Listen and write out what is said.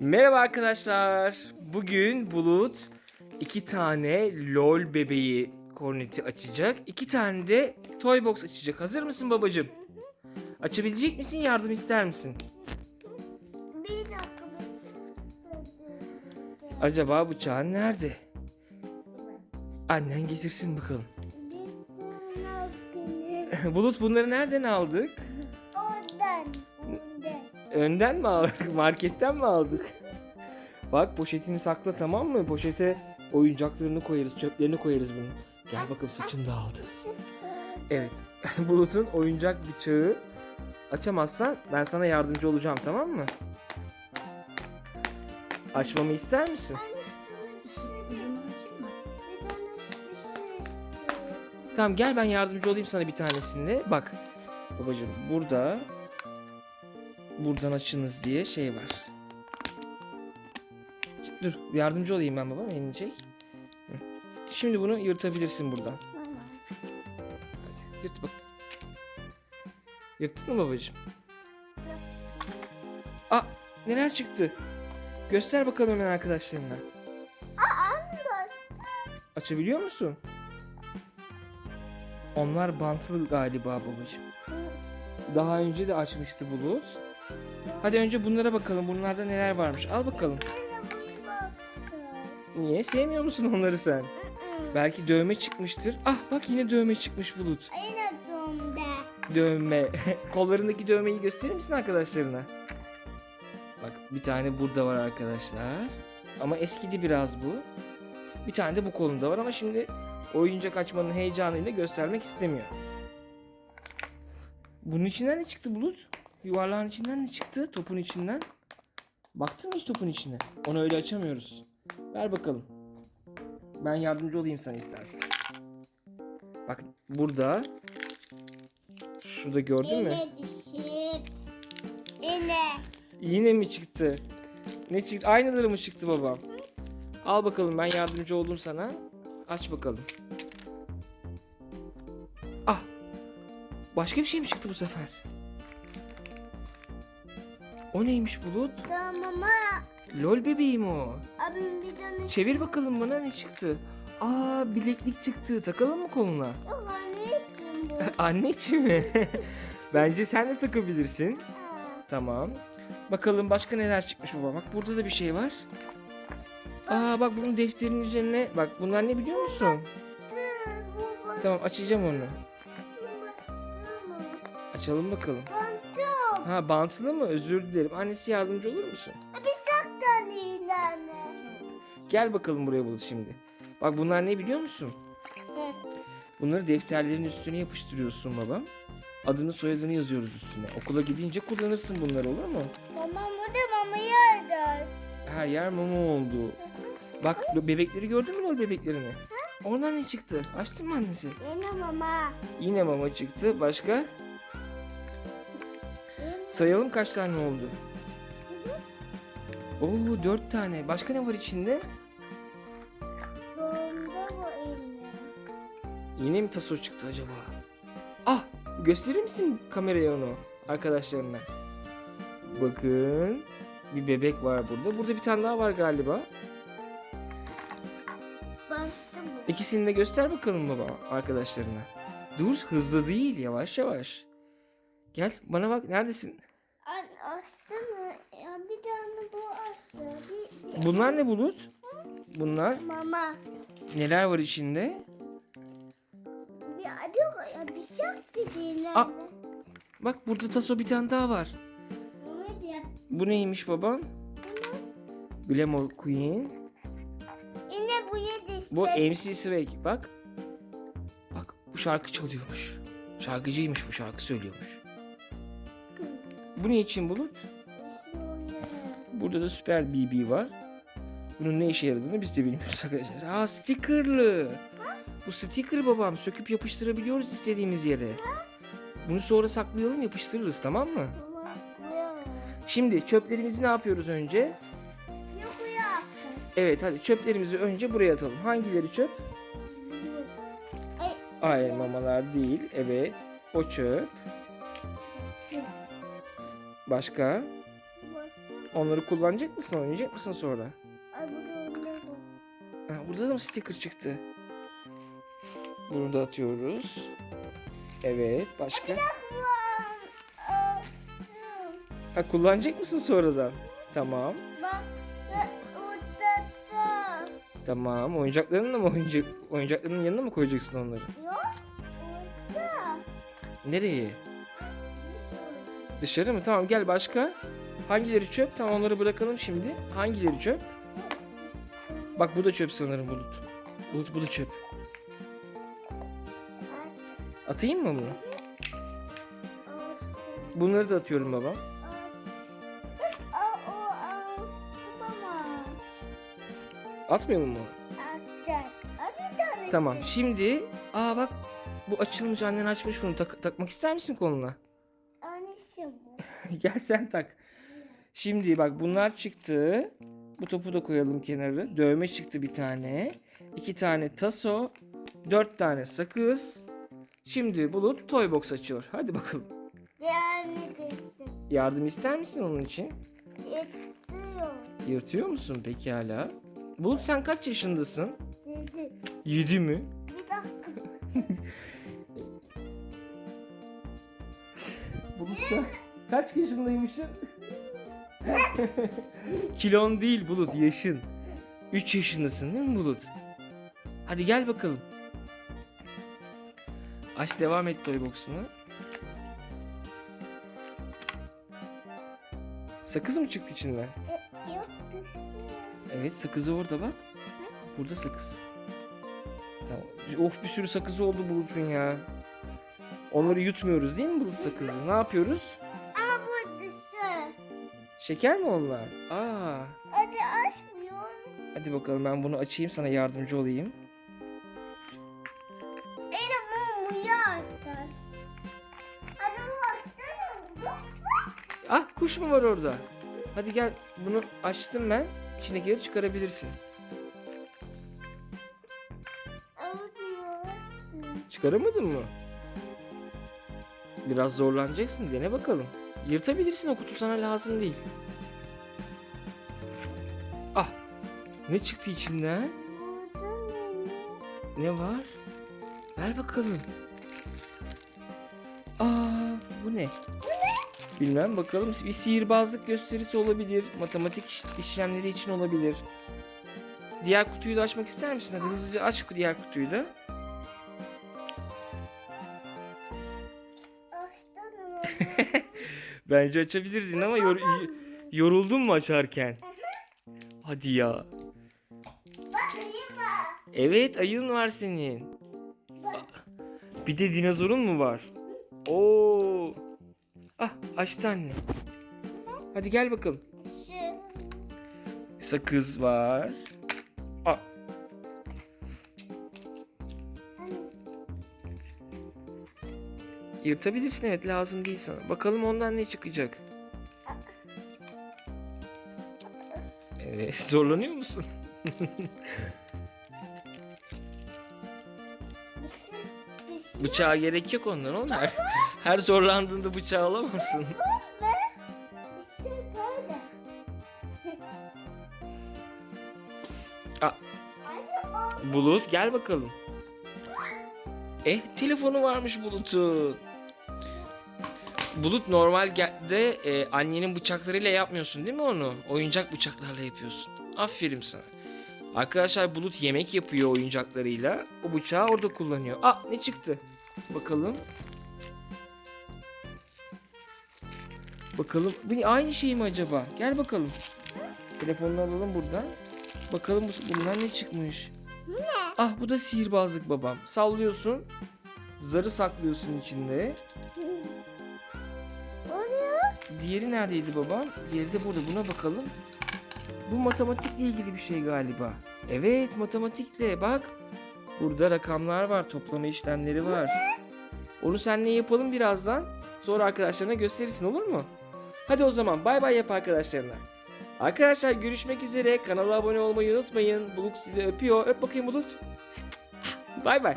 Merhaba arkadaşlar. Bugün Bulut iki tane LOL bebeği korneti açacak. iki tane de Toy Box açacak. Hazır mısın babacığım? Açabilecek misin? Yardım ister misin? Bir dakika. Acaba bıçağın nerede? Annen getirsin bakalım. Bulut bunları nereden aldık? Önden mi aldık? Marketten mi aldık? Bak poşetini sakla tamam mı? Poşete oyuncaklarını koyarız, çöplerini koyarız bunun. Gel bakalım saçını da aldı. Evet. Bulut'un oyuncak bıçağı açamazsan ben sana yardımcı olacağım tamam mı? Açmamı ister misin? Şey şey istiyorum. Tamam gel ben yardımcı olayım sana bir tanesinde. Bak babacığım burada buradan açınız diye şey var. Dur yardımcı olayım ben çek. Hı. Şimdi bunu yırtabilirsin buradan. Hadi yırt bak. Yırttın mı babacığım? Aa neler çıktı? Göster bakalım hemen arkadaşlarına. Açabiliyor musun? Onlar bantlı galiba babacığım. Daha önce de açmıştı Bulut. Hadi önce bunlara bakalım. Bunlarda neler varmış. Al bakalım. Niye? Sevmiyor musun onları sen? Belki dövme çıkmıştır. Ah bak yine dövme çıkmış Bulut. Aynı donda. Dövme. Kollarındaki dövmeyi gösterir misin arkadaşlarına? Bak bir tane burada var arkadaşlar. Ama eskidi biraz bu. Bir tane de bu kolunda var ama şimdi oyuncak açmanın heyecanıyla göstermek istemiyor. Bunun içinden ne çıktı Bulut? Yuvarlağın içinden ne çıktı? Topun içinden. Baktın mı hiç topun içine? Onu öyle açamıyoruz. Ver bakalım. Ben yardımcı olayım sana istersen. Bak burada. Şurada gördün mü? Yine dişit. Yine. Yine mi çıktı? Ne çıktı? Aynıları mı çıktı babam? Al bakalım ben yardımcı oldum sana. Aç bakalım. Ah. Başka bir şey mi çıktı bu sefer? O neymiş Bulut? Tamam ama Lol bebeğim o. abim bir tane Çevir bakalım bana ne çıktı. Aa bileklik çıktı. Takalım mı koluna? yok anne için bu. Anne için mi? Bence sen de takabilirsin. Tamam. Bakalım başka neler çıkmış baba. Bak burada da bir şey var. Aa bak bunun defterinin üzerine bak bunlar ne biliyor musun? Bu Tamam açacağım onu. bu Açalım bakalım. Bantum. Ha bantlı mı? Özür dilerim. Annesi yardımcı olur musun? Bir saktan ilanı. Gel bakalım buraya bul şimdi. Bak bunlar ne biliyor musun? Bunları defterlerin üstüne yapıştırıyorsun babam. Adını soyadını yazıyoruz üstüne. Okula gidince kullanırsın bunları olur mu? Tamam bu da mama yerdir. Her yer mama oldu. Bak bebekleri gördün mü lol bebeklerini? Oradan ne çıktı? Açtın mı annesi? Yine mama. Yine mama çıktı. Başka? Sayalım kaç tane oldu. Oo dört tane. Başka ne var içinde? Bomba bu yine. Yine mi taso çıktı acaba? Ah gösterir misin kameraya onu arkadaşlarına? Bakın bir bebek var burada. Burada bir tane daha var galiba. Bastı bu. İkisini de göster bakalım baba arkadaşlarına. Dur hızlı değil yavaş yavaş. Gel bana bak neredesin? An astı mı? Ya bir tane bu astı. Bir, bir- Bunlar ne bulut? Bunlar Mama. neler var içinde? Bir arıyor ya bir şey dediğine. Aa. Bak burada taso bir tane daha var. Diye. Bu neymiş babam? Glamour Queen. Yine bu yedi Bu işte. MC Swag. Bak. Bak bu şarkı çalıyormuş. Şarkıcıymış bu şarkı söylüyormuş. Bu ne için bulut? Burada da Süper BB var. Bunun ne işe yaradığını biz de bilmiyoruz arkadaşlar. Aa stickerlı. Bu sticker babam. Söküp yapıştırabiliyoruz istediğimiz yere. Bunu sonra saklayalım yapıştırırız tamam mı? Şimdi çöplerimizi ne yapıyoruz önce? Evet hadi çöplerimizi önce buraya atalım. Hangileri çöp? Ay, Hayır mamalar değil. Evet. O çöp. Başka? Onları kullanacak mısın? Oynayacak mısın sonra? Ay burada oynuyorum. Ha, burada da mı sticker çıktı? Bunu da atıyoruz. Evet. Başka? Ha, kullanacak mısın sonradan? Tamam. Bak ve orada da. Tamam. Oyuncaklarınla mı oyuncak oyuncaklarının yanına mı koyacaksın onları? Yok. Orada. Nereye? Dışarı mı? Tamam gel başka. Hangileri çöp? Tamam onları bırakalım şimdi. Hangileri çöp? Bak bu da çöp sanırım Bulut. Bulut bu da çöp. Atayım mı bunu? Bunları da atıyorum baba. Atmayalım mı? Tamam. Şimdi aa bak bu açılmış annen açmış bunu Tak- takmak ister misin koluna? Gel sen tak. Şimdi bak bunlar çıktı. Bu topu da koyalım kenara. Dövme çıktı bir tane. iki tane taso. Dört tane sakız. Şimdi Bulut toy box açıyor. Hadi bakalım. Diğerini kestim. Yardım ister misin onun için? Yetiyor. Yırtıyor musun pekala? Bulut sen kaç yaşındasın? Dedi. Yedi mi? Bir dakika. Bulut sen kaç yaşındaymışsın? Kilon değil Bulut yaşın. 3 yaşındasın değil mi Bulut? Hadi gel bakalım. Aç devam et toy box'unu. Sakız mı çıktı içinden? Yok. Evet sakızı orada bak. Burada sakız. Tamam. Of bir sürü sakızı oldu Bulut'un ya. Onları yutmuyoruz değil mi Bulut sakızı? Ne yapıyoruz? Ama bu dışı. Şeker mi onlar? Aa. Hadi açmıyor. Hadi bakalım ben bunu açayım sana yardımcı olayım. Benim mumu açtı. Hadi bu açtı. Boş ver. Ah kuş mu var orada? Hadi gel bunu açtım ben. İçindekileri çıkarabilirsin. Çıkaramadın mı? Biraz zorlanacaksın dene bakalım. Yırtabilirsin o kutu sana lazım değil. Ah ne çıktı içinden? Ne var? Ver bakalım. Aa bu ne? Bilmem bakalım bir sihirbazlık gösterisi olabilir. Matematik iş- işlemleri için olabilir. Diğer kutuyu da açmak ister misin? Hadi hızlıca aç diğer kutuyu da. Bence açabilirdin ama yor- yoruldun mu açarken? Hadi ya. Bak iyi var. Evet ayın var senin. Bir de dinozorun mu var? Oo. Ah açtı anne. Hadi gel bakalım. Sakız var. Yırtabilirsin evet lazım değil sana. Bakalım ondan ne çıkacak. Evet zorlanıyor musun? Bıçağa gerek yok ondan oğlum. Her, her zorlandığında bıçağı alamazsın. Şey. Bulut gel bakalım. Eh telefonu varmış Bulut'un. Bulut normalde e, annenin bıçaklarıyla yapmıyorsun değil mi onu? Oyuncak bıçaklarla yapıyorsun. Aferin sana. Arkadaşlar Bulut yemek yapıyor oyuncaklarıyla. O bıçağı orada kullanıyor. Ah ne çıktı? Bakalım. Bakalım. Bu aynı şey mi acaba? Gel bakalım. Telefonunu alalım buradan. Bakalım bu- bundan ne çıkmış. Ah bu da sihirbazlık babam. Sallıyorsun. Zarı saklıyorsun içinde. Diğeri neredeydi babam? Diğeri de burada. Buna bakalım. Bu matematikle ilgili bir şey galiba. Evet matematikle bak. Burada rakamlar var. Toplama işlemleri var. Onu seninle yapalım birazdan. Sonra arkadaşlarına gösterirsin olur mu? Hadi o zaman bay bay yap arkadaşlarına. Arkadaşlar görüşmek üzere. Kanala abone olmayı unutmayın. Bulut sizi öpüyor. Öp bakayım Bulut. Bay bay.